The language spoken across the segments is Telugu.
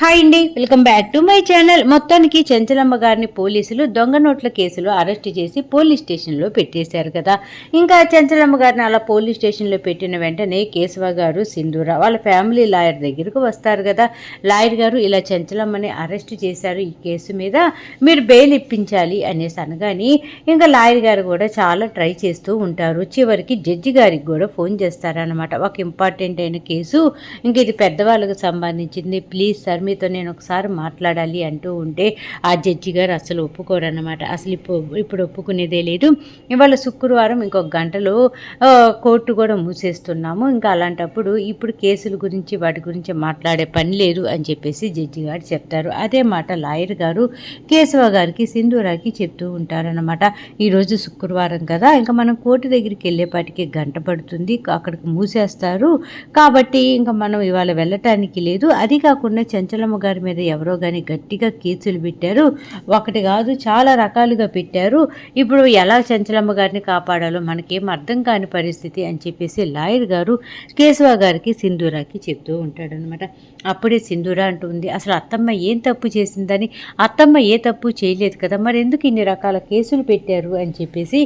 హాయ్ అండి welcome back to my channel. మొత్తానికి చెంచలమ్మ గారిని పోలీసులు దొంగ నోట్ల కేసులో అరెస్ట్ చేసి పోలీస్ స్టేషన్లో పెట్టేశారు కదా. ఇంకా చెంచలమ్మ గారిని అలా పోలీస్ స్టేషన్లో పెట్టిన వెంటనే కేశవ గారు సింధూర వాళ్ళ ఫ్యామిలీ లాయర్ దగ్గరకు వస్తారు కదా. లాయర్ గారు ఇలా చెంచలమ్మని అరెస్ట్ చేశారు ఈ కేసు మీద మీరు బెయిల్ ఇప్పించాలి అనేసి అనగాని ఇంకా లాయర్ గారు కూడా చాలా ట్రై చేస్తూ ఉంటారు. చివరికి జడ్జి గారికి కూడా ఫోన్ చేస్తారనమాట ఒక ఇంపార్టెంట్ అయిన కేసు ఇంక ఇది పెద్దవాళ్ళకు సంబంధించింది. ప్లీజ్ సార్ మీతో నేను ఒకసారి మాట్లాడాలి అంటూ ఉంటే ఆ జడ్జి గారు అసలు ఒప్పుకోరన్నమాట. అసలు ఇప్పుడు ఇప్పుడు ఒప్పుకునేదే లేదు. ఇవాళ శుక్రవారం ఇంకొక గంటలో కోర్టు కూడా మూసేస్తున్నాము. ఇంకా అలాంటప్పుడు ఇప్పుడు కేసుల గురించి వాటి గురించి మాట్లాడే పని లేదు అని చెప్పేసి జడ్జి గారు చెప్తారు. అదే మాట లాయర్ గారు కేశవ గారికి సింధూరాకి చెప్తూ ఉంటారనమాట ఈరోజు శుక్రవారం కదా ఇంకా మనం కోర్టు దగ్గరికి వెళ్ళేపాటికి గంట పడుతుంది అక్కడికి మూసేస్తారు. కాబట్టి ఇంకా మనం ఇవాళ వెళ్ళటానికి లేదు. అది కాకుండా చంచలమ్మ గారి మీద ఎవరో కానీ గట్టిగా కేసులు పెట్టారు. ఒకటి కాదు చాలా రకాలుగా పెట్టారు. ఇప్పుడు ఎలా చంచలమ్మ గారిని కాపాడాలో మనకేం అర్థం కాని పరిస్థితి అని చెప్పేసి లాయర్ గారు కేశవ గారికి సింధూరాకి చెప్తూ ఉంటాడనమాట అప్పుడే సింధూరా అంటుంది అసలు అత్తమ్మ ఏం తప్పు చేసిందని? అత్తమ్మ ఏ తప్పు చేయలేదు కదా మరి ఎందుకు ఇన్ని రకాల కేసులు పెట్టారు? అని చెప్పేసి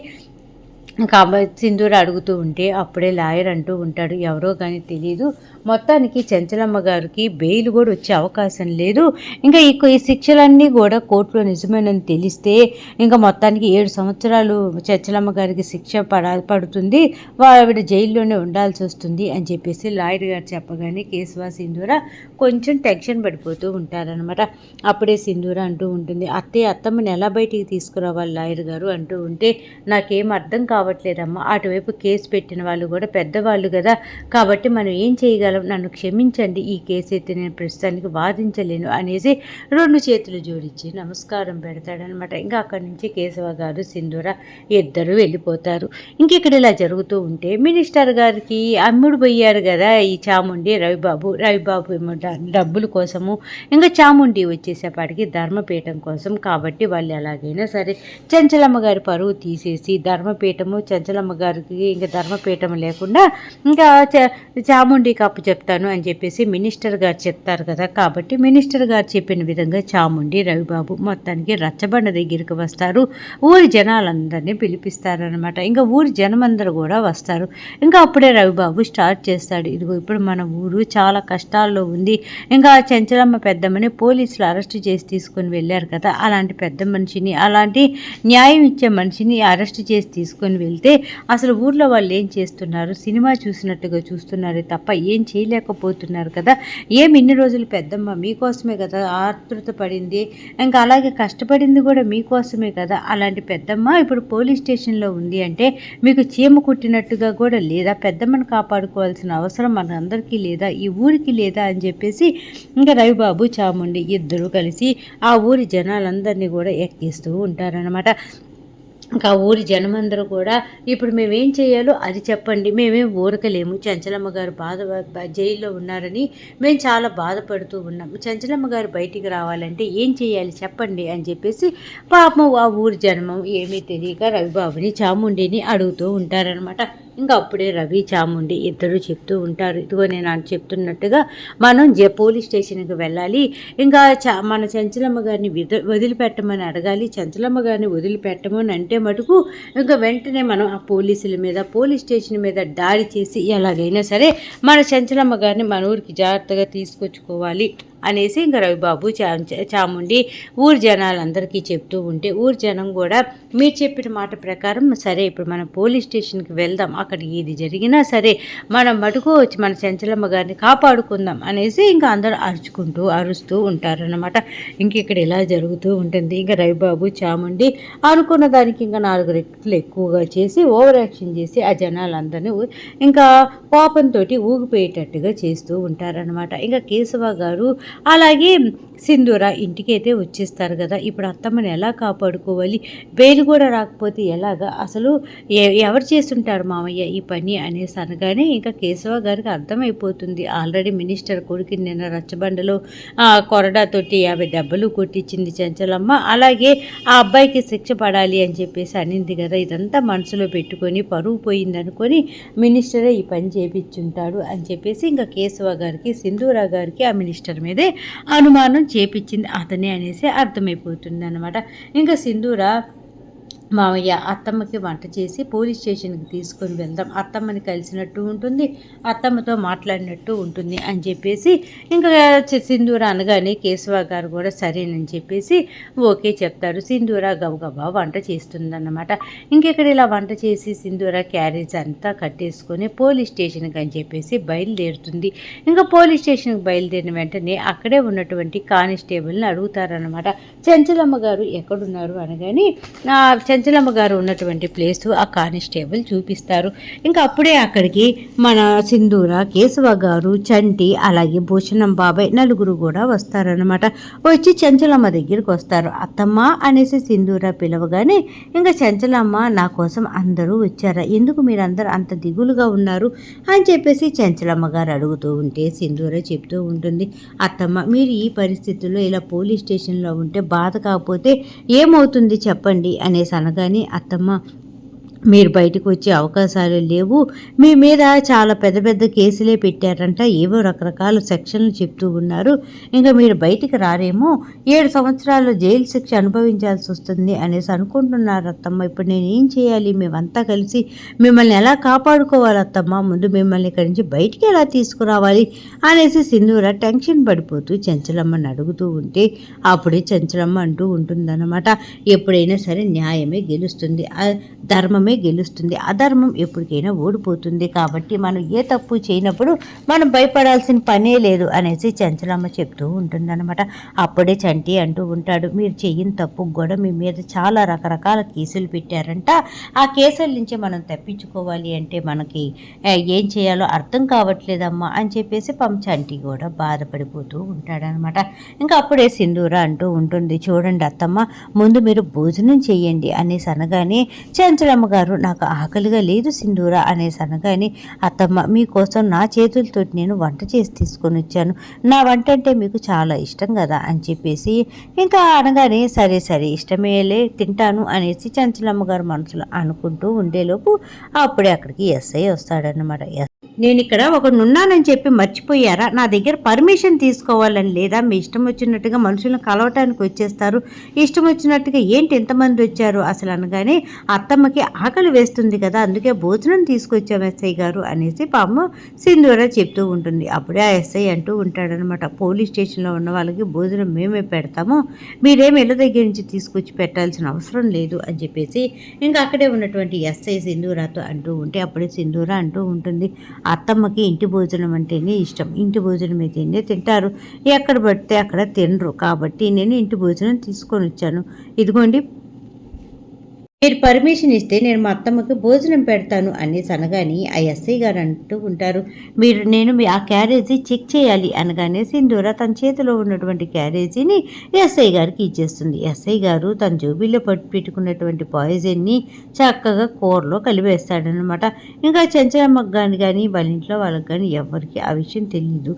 కాబట్టి సింధూర అడుగుతూ ఉంటే అప్పుడే లాయర్ అంటూ ఉంటాడు ఎవరో కానీ తెలియదు మొత్తానికి చెంచలమ్మ గారికి బెయిల్ కూడా వచ్చే అవకాశం లేదు. ఇంకా ఈ ఈ శిక్షలన్నీ కూడా కోర్టులో నిజమేనని తెలిస్తే ఇంకా మొత్తానికి ఏడు సంవత్సరాలు చెంచలమ్మ గారికి శిక్ష పడ పడుతుంది. ఆవిడ జైల్లోనే ఉండాల్సి వస్తుంది అని చెప్పేసి లాయర్ గారు చెప్పగానే కేశవా సింధూర కొంచెం టెన్షన్ పడిపోతూ ఉంటారనమాట అప్పుడే సింధూర అంటూ ఉంటుంది అత్తయ్య అత్తమ్మని ఎలా బయటికి తీసుకురావాలి లాయర్ గారు? అంటూ ఉంటే నాకేం అర్థం కావాలి కావట్లేదమ్మా. అటువైపు కేసు పెట్టిన వాళ్ళు కూడా పెద్దవాళ్ళు కదా. కాబట్టి మనం ఏం చేయగలం? నన్ను క్షమించండి. ఈ కేసు అయితే నేను ప్రస్తుతానికి వాదించలేను అనేసి రెండు చేతులు జోడించి నమస్కారం పెడతాడనమాట. ఇంకా అక్కడి నుంచి కేశవ గారు సింధూర ఇద్దరు వెళ్ళిపోతారు. ఇంక ఇక్కడ ఇలా జరుగుతూ ఉంటే మినిస్టర్ గారికి అమ్ముడు పోయారు కదా ఈ చాముండి రవిబాబు. రవిబాబు ఏమో డబ్బుల కోసము ఇంకా చాముండి వచ్చేసేపాటికి ధర్మపీఠం కోసం. కాబట్టి వాళ్ళు ఎలాగైనా సరే చంచలమ్మ గారి పరువు తీసేసి ధర్మపీఠము చంచలమ్మ గారికి ఇంకా ధర్మపీఠం లేకుండా ఇంకా చ- చాముండికి అప్పు చెప్తాను అని చెప్పేసి మినిస్టర్ గారు చెప్తారు కదా. కాబట్టి మినిస్టర్ గారు చెప్పిన విధంగా చాముండి రవిబాబు మొత్తానికి రచ్చబండ దగ్గరికి వస్తారు. ఊరి జనాలందరినీ పిలిపిస్తారనమాట ఇంకా ఊరి జనమందరూ కూడా వస్తారు. ఇంకా అప్పుడే రవిబాబు స్టార్ట్ చేస్తాడు. ఇదిగో ఇప్పుడు మన ఊరు చాలా కష్టాల్లో ఉంది. ఇంకా చంచలమ్మ పెద్దమ్మని పోలీసులు అరెస్ట్ చేసి తీసుకొని వెళ్ళారు కదా. అలాంటి పెద్ద మనిషిని అలాంటి న్యాయం ఇచ్చే మనిషిని అరెస్ట్ చేసి తీసుకొని వెళ్తే అసలు ఊర్లో వాళ్ళు ఏం చేస్తున్నారు? సినిమా చూసినట్టుగా చూస్తున్నారు తప్ప ఏం చేయలేకపోతున్నారు కదా? ఏం ఇన్ని రోజులు పెద్దమ్మ మీకోసమే కదా ఆతృత పడింది? ఇంకా అలాగే కష్టపడింది కూడా మీకోసమే కదా? అలాంటి పెద్దమ్మ ఇప్పుడు పోలీస్ స్టేషన్లో ఉంది అంటే మీకు చీమ కుట్టినట్టుగా కూడా లేదా? పెద్దమ్మను కాపాడుకోవాల్సిన అవసరం మనందరికీ లేదా? ఈ ఊరికి లేదా? అని చెప్పేసి ఇంకా రవిబాబు చాముండి ఇద్దరు కలిసి ఆ ఊరి జనాలందరినీ కూడా ఎక్కిస్తూ ఉంటారనమాట ఇంకా ఊరి జనమందరూ కూడా ఇప్పుడు మేమేం చేయాలో అది చెప్పండి. మేమేం ఊరకలేము. చంచలమ్మ గారు బాధ జైల్లో ఉన్నారని మేము చాలా బాధపడుతూ ఉన్నాం. చంచలమ్మ గారు బయటికి రావాలంటే ఏం చేయాలి చెప్పండి అని చెప్పేసి పాపం ఆ ఊరి జనమం ఏమీ తెలియక రవిబాబుని చాముండిని అడుగుతూ ఉంటారనమాట ఇంకా అప్పుడే రవి చాముండి ఇద్దరు చెప్తూ ఉంటారు. ఇదిగో నేను చెప్తున్నట్టుగా మనం జ పోలీస్ స్టేషన్కి వెళ్ళాలి. ఇంకా చా మన చంచలమ్మ గారిని వదిలిపెట్టమని అడగాలి. చంచలమ్మ గారిని వదిలిపెట్టమని అంటే మటుకు ఇంకా వెంటనే మనం ఆ పోలీసుల మీద పోలీస్ స్టేషన్ మీద దాడి చేసి ఎలాగైనా సరే మన చంచలమ్మ గారిని మన ఊరికి జాగ్రత్తగా తీసుకొచ్చుకోవాలి. అనేసి ఇంకా రవిబాబు చాముండి ఊరు జనాలందరికీ చెప్తూ ఉంటే ఊరు జనం కూడా మీరు చెప్పిన మాట ప్రకారం సరే ఇప్పుడు మనం పోలీస్ స్టేషన్కి వెళ్దాం అక్కడ ఏది జరిగినా సరే మనం మటుకు వచ్చి మన చంచలమ్మ గారిని కాపాడుకుందాం అనేసి ఇంకా అందరూ అరుచుకుంటూ అరుస్తూ ఉంటారనమాట ఇంక ఇక్కడ ఇలా జరుగుతూ ఉంటుంది. ఇంకా రవిబాబు చాముండి అనుకున్న దానికి ఇంకా నాలుగు రెట్లు ఎక్కువగా చేసి ఓవర్ యాక్షన్ చేసి ఆ జనాలందరినీ ఇంకా కోపంతో ఊగిపోయేటట్టుగా చేస్తూ ఉంటారనమాట ఇంకా కేశవ గారు అలాగే సింధూర ఇంటికైతే వచ్చేస్తారు కదా. ఇప్పుడు అత్తమ్మని ఎలా కాపాడుకోవాలి? బెయిల్ కూడా రాకపోతే ఎలాగా? అసలు ఎ- ఎవరు చేస్తుంటారు మామయ్య ఈ పని అనేసి అనగానే ఇంకా కేశవ గారికి అర్థమైపోతుంది. ఆల్రెడీ మినిస్టర్ కొడుకు నిన్న రచ్చబండలో కొరడాతోటి యాభై దెబ్బలు కొట్టించింది చంచలమ్మ. అలాగే ఆ అబ్బాయికి శిక్ష పడాలి అని చెప్పేసి అనింది కదా. ఇదంతా మనసులో పెట్టుకొని పరువు పోయింది అనుకొని మినిస్టరే ఈ పని చేపించుంటాడు అని చెప్పేసి ఇంకా కేశవ గారికి సింధూరా గారికి ఆ మినిస్టర్ మీదే సరే అనుమానం చేపించింది. అతనే అనేసి అర్థమైపోతుంది అనమాట ఇంకా సింధూర మామయ్య అత్తమ్మకి వంట చేసి పోలీస్ స్టేషన్కి తీసుకొని వెళ్దాం. అత్తమ్మని కలిసినట్టు ఉంటుంది అత్తమ్మతో మాట్లాడినట్టు ఉంటుంది అని చెప్పేసి ఇంకా సింధూర అనగానే కేశవ గారు కూడా సరేనని చెప్పేసి ఓకే చెప్తారు. సింధూర గబగబా వంట చేస్తుందన్నమాట. ఇంకెక్కడ ఇలా వంట చేసి సింధూర క్యారేజ్ అంతా కట్టేసుకొని పోలీస్ స్టేషన్కి అని చెప్పేసి బయలుదేరుతుంది. ఇంకా పోలీస్ స్టేషన్కి బయలుదేరిన వెంటనే అక్కడే ఉన్నటువంటి కానిస్టేబుల్ని అడుగుతారనమాట చెంచలమ్మ గారు ఎక్కడున్నారు అనగాని చంచలమ్మ గారు ఉన్నటువంటి ప్లేస్ ఆ కానిస్టేబుల్ చూపిస్తారు. ఇంకా అప్పుడే అక్కడికి మన సింధూర కేశవ గారు చంటి అలాగే భూషణం బాబాయ్ నలుగురు కూడా వస్తారనమాట వచ్చి చంచలమ్మ దగ్గరికి వస్తారు. అత్తమ్మ అనేసి సింధూర పిలవగానే ఇంకా చంచలమ్మ నా కోసం అందరూ వచ్చారా? ఎందుకు మీరందరూ అంత దిగులుగా ఉన్నారు? అని చెప్పేసి చంచలమ్మ గారు అడుగుతూ ఉంటే సింధూర చెప్తూ ఉంటుంది. అత్తమ్మ మీరు ఈ పరిస్థితుల్లో ఇలా పోలీస్ స్టేషన్లో ఉంటే బాధ కాకపోతే ఏమవుతుంది చెప్పండి అనేసి అనగానే అత్తమ్మ మీరు బయటకు వచ్చే అవకాశాలు లేవు. మీ మీద చాలా పెద్ద పెద్ద కేసులే పెట్టారంట. ఏవో రకరకాల సెక్షన్లు చెప్తూ ఉన్నారు. ఇంకా మీరు బయటికి రారేమో ఏడు సంవత్సరాలు జైలు శిక్ష అనుభవించాల్సి వస్తుంది అనేసి అనుకుంటున్నారు అత్తమ్మ. ఇప్పుడు నేను ఏం చేయాలి? మేమంతా కలిసి మిమ్మల్ని ఎలా కాపాడుకోవాలి అత్తమ్మ? ముందు మిమ్మల్ని ఇక్కడి నుంచి బయటికి ఎలా తీసుకురావాలి? అనేసి సింధూర టెన్షన్ పడిపోతూ చెంచలమ్మని అడుగుతూ ఉంటే అప్పుడే చెంచలమ్మ అంటూ ఉంటుందన్నమాట. ఎప్పుడైనా సరే న్యాయమే గెలుస్తుంది. ధర్మమే గెలుస్తుంది. అధర్మం ఎప్పటికైనా ఓడిపోతుంది. కాబట్టి మనం ఏ తప్పు చేయనప్పుడు మనం భయపడాల్సిన పనే లేదు అనేసి చంచలమ్మ చెప్తూ ఉంటుందన్నమాట. అప్పుడే చంటి అంటూ ఉంటాడు మీరు చేయని తప్పు కూడా మీ మీద చాలా రకరకాల కేసులు పెట్టారంట. ఆ కేసుల నుంచి మనం తప్పించుకోవాలి అంటే మనకి ఏం చేయాలో అర్థం కావట్లేదమ్మా అని చెప్పేసి పం చంటి కూడా బాధపడిపోతూ ఉంటాడనమాట ఇంకా అప్పుడే సింధూర అంటూ ఉంటుంది చూడండి అత్తమ్మ ముందు మీరు భోజనం చేయండి అనేసి అనగానే చంచలమ్మ గారు గారు నాకు ఆకలిగా లేదు సింధూరా అనేసి అనగానే అత్తమ్మ మీకోసం నా చేతులతో నేను వంట చేసి తీసుకొని వచ్చాను నా వంట అంటే మీకు చాలా ఇష్టం కదా అని చెప్పేసి ఇంకా అనగానే సరే సరే ఇష్టమేలే తింటాను అనేసి చంచలమ్మ గారు మనసులో అనుకుంటూ ఉండేలోపు అప్పుడే అక్కడికి ఎస్ఐ వస్తాడనమాట నేను ఇక్కడ ఒకడున్నానని చెప్పి మర్చిపోయారా? నా దగ్గర పర్మిషన్ తీసుకోవాలని లేదా మీ ఇష్టం వచ్చినట్టుగా మనుషులను కలవటానికి వచ్చేస్తారు. ఇష్టం వచ్చినట్టుగా ఏంటి ఎంతమంది వచ్చారు? అసలు అనగానే అత్తమ్మకి ఆకలి వేస్తుంది కదా అందుకే భోజనం తీసుకొచ్చాం ఎస్ఐ గారు అనేసి పాము సింధూర చెప్తూ ఉంటుంది. అప్పుడే ఆ ఎస్ఐ అంటూ ఉంటాడనమాట పోలీస్ స్టేషన్లో ఉన్న వాళ్ళకి భోజనం మేమే పెడతాము. మీరేం ఇళ్ళ దగ్గర నుంచి తీసుకొచ్చి పెట్టాల్సిన అవసరం లేదు అని చెప్పేసి ఇంకా అక్కడే ఉన్నటువంటి ఎస్ఐ సింధూరాతో అంటూ ఉంటే అప్పుడే సింధూర అంటూ ఉంటుంది. అత్తమ్మకి ఇంటి భోజనం అంటేనే ఇష్టం. ఇంటి భోజనం అయితేనే తింటారు. ఎక్కడ పడితే అక్కడ తినరు. కాబట్టి నేను ఇంటి భోజనం తీసుకొని వచ్చాను ఇదిగోండి మీరు పర్మిషన్ ఇస్తే నేను మా అత్తమ్మకి భోజనం పెడతాను అనేసి అనగాని ఆ ఎస్ఐ గారు అంటూ ఉంటారు. మీరు నేను మీ ఆ క్యారేజీ చెక్ చేయాలి అనగానే సింధూర తన చేతిలో ఉన్నటువంటి క్యారేజీని ఎస్ఐ గారికి ఇచ్చేస్తుంది. ఎస్ఐ గారు తన జోబీలో పట్టు పెట్టుకున్నటువంటి పాయిజన్ని చక్కగా కూరలో కలిపేస్తాడనమాట ఇంకా చెంచలమ్మకు కానీ కానీ వాళ్ళ ఇంట్లో వాళ్ళకి కానీ ఎవరికి ఆ విషయం తెలియదు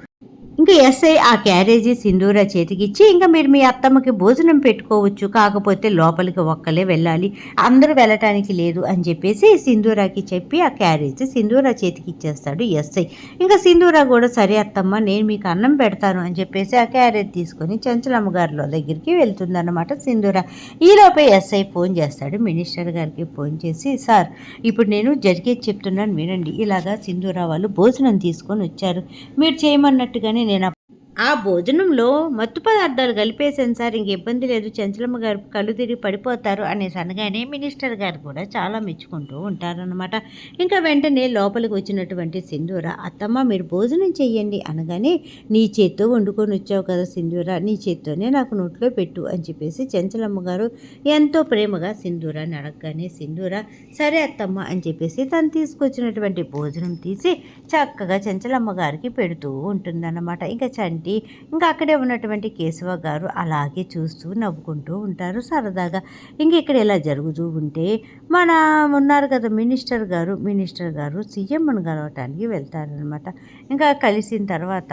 ఇంకా ఎస్ఐ ఆ క్యారేజీ సింధూర చేతికిచ్చి ఇంకా మీరు మీ అత్తమ్మకి భోజనం పెట్టుకోవచ్చు కాకపోతే లోపలికి ఒక్కలే వెళ్ళాలి అందరూ వెళ్ళటానికి లేదు అని చెప్పేసి సింధూరాకి చెప్పి ఆ క్యారేజీ సింధూర చేతికి ఇచ్చేస్తాడు ఎస్ఐ. ఇంకా సింధూర కూడా సరే అత్తమ్మ నేను మీకు అన్నం పెడతాను అని చెప్పేసి ఆ క్యారేజ్ తీసుకొని చంచలమ్మ గారిలో దగ్గరికి వెళ్తుందన్నమాట సింధూర. ఈలోపే ఎస్ఐ ఫోన్ చేస్తాడు మినిస్టర్ గారికి ఫోన్ చేసి సార్ ఇప్పుడు నేను జరిగేది చెప్తున్నాను వినండి. ఇలాగా సింధూర వాళ్ళు భోజనం తీసుకొని వచ్చారు. మీరు చేయమన్నట్టుగానే నేను ఆ భోజనంలో మత్తు పదార్థాలు కలిపేసాను సార్. ఇంక ఇబ్బంది లేదు. చంచలమ్మ గారు కళ్ళు తిరిగి పడిపోతారు అనేసి అనగానే మినిస్టర్ గారు కూడా చాలా మెచ్చుకుంటూ ఉంటారనమాట ఇంకా వెంటనే లోపలికి వచ్చినటువంటి సింధూర అత్తమ్మ మీరు భోజనం చెయ్యండి అనగానే నీ చేత్తో వండుకొని వచ్చావు కదా సింధూర నీ చేత్తోనే నాకు నోట్లో పెట్టు అని చెప్పేసి చంచలమ్మ గారు ఎంతో ప్రేమగా సింధూరాన్ని అడగగానే సింధూర సరే అత్తమ్మ అని చెప్పేసి తను తీసుకొచ్చినటువంటి భోజనం తీసి చక్కగా చంచలమ్మ గారికి పెడుతూ ఉంటుందన్నమాట. ఇంకా చంటి పెట్టి ఇంకా అక్కడే ఉన్నటువంటి కేశవ గారు అలాగే చూస్తూ నవ్వుకుంటూ ఉంటారు. సరదాగా ఇంక ఇక్కడ ఇలా జరుగుతూ ఉంటే మన ఉన్నారు కదా మినిస్టర్ గారు మినిస్టర్ గారు సీఎంను కలవటానికి వెళ్తారనమాట ఇంకా కలిసిన తర్వాత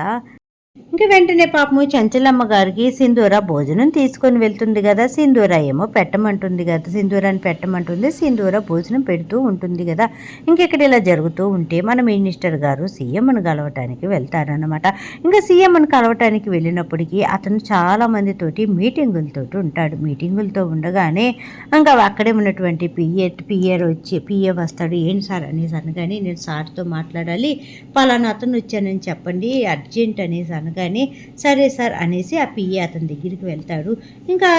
ఇంక వెంటనే పాపము చంచలమ్మ గారికి సింధూర భోజనం తీసుకొని వెళ్తుంది కదా. సింధూర ఏమో పెట్టమంటుంది కదా. సింధూరాన్ని పెట్టమంటుంది సింధూర భోజనం పెడుతూ ఉంటుంది కదా. ఇంకెక్కడ ఇలా జరుగుతూ ఉంటే మన మినిస్టర్ గారు సీఎంను కలవటానికి వెళ్తారనమాట ఇంకా సీఎంను కలవటానికి వెళ్ళినప్పటికీ అతను చాలా మందితోటి మీటింగులతో ఉంటాడు. మీటింగులతో ఉండగానే ఇంకా అక్కడే ఉన్నటువంటి పిఏ పిఏర్ వచ్చి పిఏ వస్తాడు. ఏంటి సార్? అనేసి అనగానే నేను సార్తో మాట్లాడాలి. పలానా అతను వచ్చానని చెప్పండి. అర్జెంట్ అనేసి అనగానే సరే సార్ అనేసి ఆ పిఏ అతని దగ్గరికి వెళ్తాడు. ఇంకా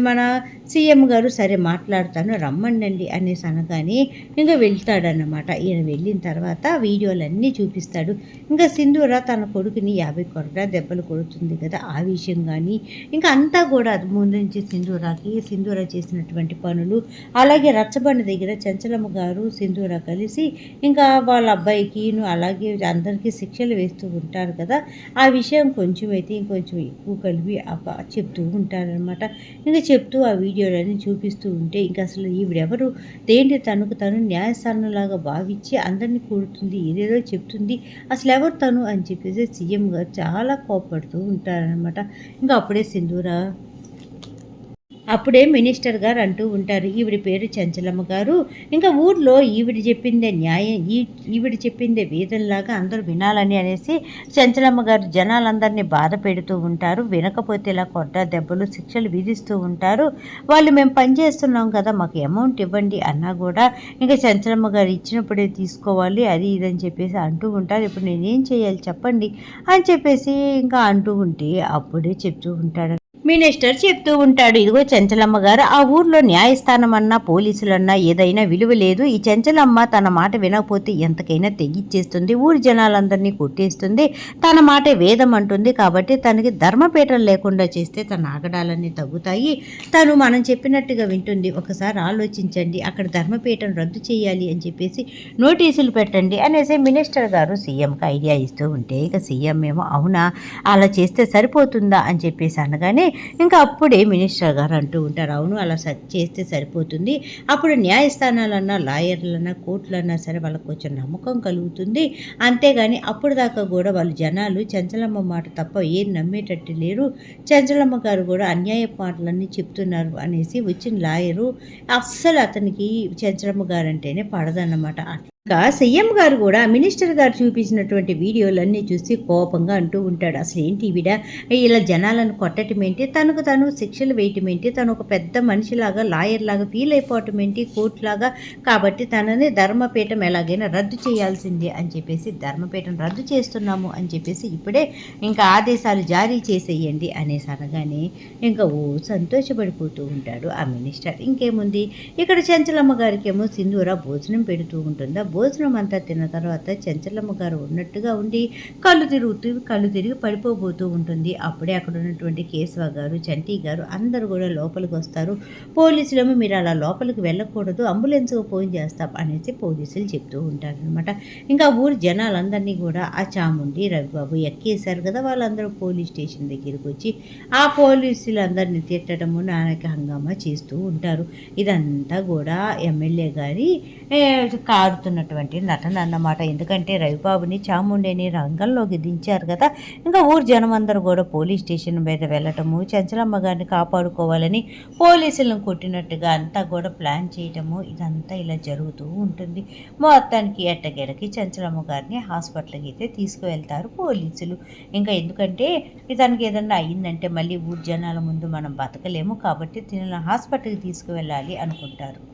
మన సీఎం గారు సరే మాట్లాడతాను రమ్మండి అనేసి అనగానే ఇంకా వెళ్తాడన్నమాట. ఈయన వెళ్ళిన తర్వాత వీడియోలన్నీ చూపిస్తాడు. ఇంకా సింధూర తన కొడుకుని యాభై కొరడా దెబ్బలు కొడుతుంది కదా ఆ విషయం కానీ ఇంకా అంతా కూడా అది ముందు నుంచి సింధూరాకి సింధూర చేసినటువంటి పనులు అలాగే రచ్చబండ దగ్గర చంచలమ్మ గారు సింధూర కలిసి ఇంకా వాళ్ళ అబ్బాయికి అలాగే అందరికీ శిక్షలు వేస్తూ ఉంటారు కదా ఆ విషయం కొంచెం అయితే ఇంకొంచెం ఎక్కువ కలిపి చెప్తూ ఉంటారనమాట ఇంకా చెప్తూ ఆ వీడియో వీడియోలన్నీ చూపిస్తూ ఉంటే ఇంకా అసలు ఈవిడెవరు? దేంటి తనకు తను న్యాయస్థానంలాగా భావించి అందరినీ కూడుతుంది ఏదేదో చెప్తుంది అసలు ఎవరు తను అని చెప్పేసి సీఎం గారు చాలా కోపడుతూ ఉంటారనమాట ఇంకా అప్పుడే సింధూర అప్పుడే మినిస్టర్ గారు అంటూ ఉంటారు ఈవిడ పేరు చంచలమ్మ గారు. ఇంకా ఊర్లో ఈవిడ చెప్పిందే న్యాయం ఈ ఈవిడ చెప్పిందే వేదంలాగా అందరూ వినాలని అనేసి చంచలమ్మ గారు జనాలందరినీ బాధ పెడుతూ ఉంటారు. వినకపోతే ఇలా కొట్ట దెబ్బలు శిక్షలు విధిస్తూ ఉంటారు. వాళ్ళు మేము పని చేస్తున్నాం కదా మాకు అమౌంట్ ఇవ్వండి అన్నా కూడా ఇంకా చంచలమ్మ గారు ఇచ్చినప్పుడే తీసుకోవాలి అది ఇదని చెప్పేసి అంటూ ఉంటారు. ఇప్పుడు నేనేం చేయాలి చెప్పండి అని చెప్పేసి ఇంకా అంటూ ఉంటే అప్పుడే చెప్తూ ఉంటాడు. మినిస్టర్ చెప్తూ ఉంటాడు ఇదిగో చెంచలమ్మ గారు ఆ ఊర్లో న్యాయస్థానం అన్నా పోలీసులన్నా ఏదైనా విలువ లేదు. ఈ చెంచలమ్మ తన మాట వినకపోతే ఎంతకైనా తెగిచ్చేస్తుంది. ఊరి జనాలందరినీ కొట్టేస్తుంది. తన మాట వేదం అంటుంది. కాబట్టి తనకి ధర్మపీఠం లేకుండా చేస్తే తన ఆగడాలన్నీ తగ్గుతాయి. తను మనం చెప్పినట్టుగా వింటుంది. ఒకసారి ఆలోచించండి. అక్కడ ధర్మపీఠం రద్దు చేయాలి అని చెప్పేసి నోటీసులు పెట్టండి అనేసి మినిస్టర్ గారు సీఎంకి ఐడియా ఇస్తూ ఉంటే ఇక సీఎం ఏమో అవునా? అలా చేస్తే సరిపోతుందా? అని చెప్పేసి అనగానే ఇంకా అప్పుడే మినిస్టర్ గారు అంటూ ఉంటారు అవును అలా స- చేస్తే సరిపోతుంది. అప్పుడు న్యాయస్థానాలన్నా లాయర్లన్నా కోర్టులన్నా సరే వాళ్ళకి కొంచెం నమ్మకం కలుగుతుంది. అంతేగాని అప్పుడు దాకా కూడా వాళ్ళు జనాలు చంచలమ్మ మాట తప్ప ఏం నమ్మేటట్టు లేరు. చంచలమ్మ గారు కూడా అన్యాయ మాటలన్నీ చెప్తున్నారు అనేసి వచ్చిన లాయరు అస్సలు అతనికి చంచలమ్మ గారు అంటేనే పడదన్నమాట. ఇంకా సీఎం గారు కూడా మినిస్టర్ గారు చూపించినటువంటి వీడియోలన్నీ చూసి కోపంగా అంటూ ఉంటాడు. అసలు ఏంటి ఈవిడ ఇలా జనాలను కొట్టడం ఏంటి? తనకు తను శిక్షలు వేయటం ఏంటి? తను ఒక పెద్ద మనిషిలాగా లాయర్ లాగా ఫీల్ అయిపోవటం ఏంటి? కోర్టు లాగా కాబట్టి తనని ధర్మపీఠం ఎలాగైనా రద్దు చేయాల్సిందే అని చెప్పేసి ధర్మపీఠం రద్దు చేస్తున్నాము అని చెప్పేసి ఇప్పుడే ఇంకా ఆదేశాలు జారీ చేసేయండి అనేసి అనగానే ఇంకా ఓ సంతోషపడిపోతూ ఉంటాడు ఆ మినిస్టర్. ఇంకేముంది? ఇక్కడ చెంచలమ్మ గారికి ఏమో సింధూర భోజనం పెడుతూ ఉంటుందా? భోజనం అంతా తిన్న తర్వాత చెంచలమ్మ గారు ఉన్నట్టుగా ఉండి కళ్ళు తిరుగుతూ కళ్ళు తిరిగి పడిపోబోతూ ఉంటుంది. అప్పుడే అక్కడ ఉన్నటువంటి కేశవ గారు చంటి గారు అందరూ కూడా లోపలికి వస్తారు. పోలీసులేమో మీరు అలా లోపలికి వెళ్ళకూడదు అంబులెన్స్కి ఫోన్ చేస్తాం అనేసి పోలీసులు చెప్తూ ఉంటారనమాట ఇంకా ఊరి జనాలందరినీ కూడా ఆ చాముండి రవిబాబు ఎక్కేశారు కదా వాళ్ళందరూ పోలీస్ స్టేషన్ దగ్గరికి వచ్చి ఆ పోలీసులందరినీ తిట్టడము నాయక హంగామా చేస్తూ ఉంటారు. ఇదంతా కూడా ఎమ్మెల్యే గారి కారుతున్నట్టు కారుతున్నటువంటి నటన అన్నమాట. ఎందుకంటే రవిబాబుని చాముండేని రంగంలోకి దించారు కదా. ఇంకా ఊరు జనం అందరూ కూడా పోలీస్ స్టేషన్ మీద వెళ్ళటము చంచలమ్మ గారిని కాపాడుకోవాలని పోలీసులను కొట్టినట్టుగా అంతా కూడా ప్లాన్ చేయటము ఇదంతా ఇలా జరుగుతూ ఉంటుంది. మొత్తానికి ఎట్టగెడకి చంచలమ్మ గారిని హాస్పిటల్కి అయితే తీసుకువెళ్తారు పోలీసులు. ఇంకా ఎందుకంటే తనకి ఏదన్నా అయ్యిందంటే మళ్ళీ ఊరు జనాల ముందు మనం బతకలేము కాబట్టి తిన హాస్పిటల్కి తీసుకువెళ్ళాలి అనుకుంటారు.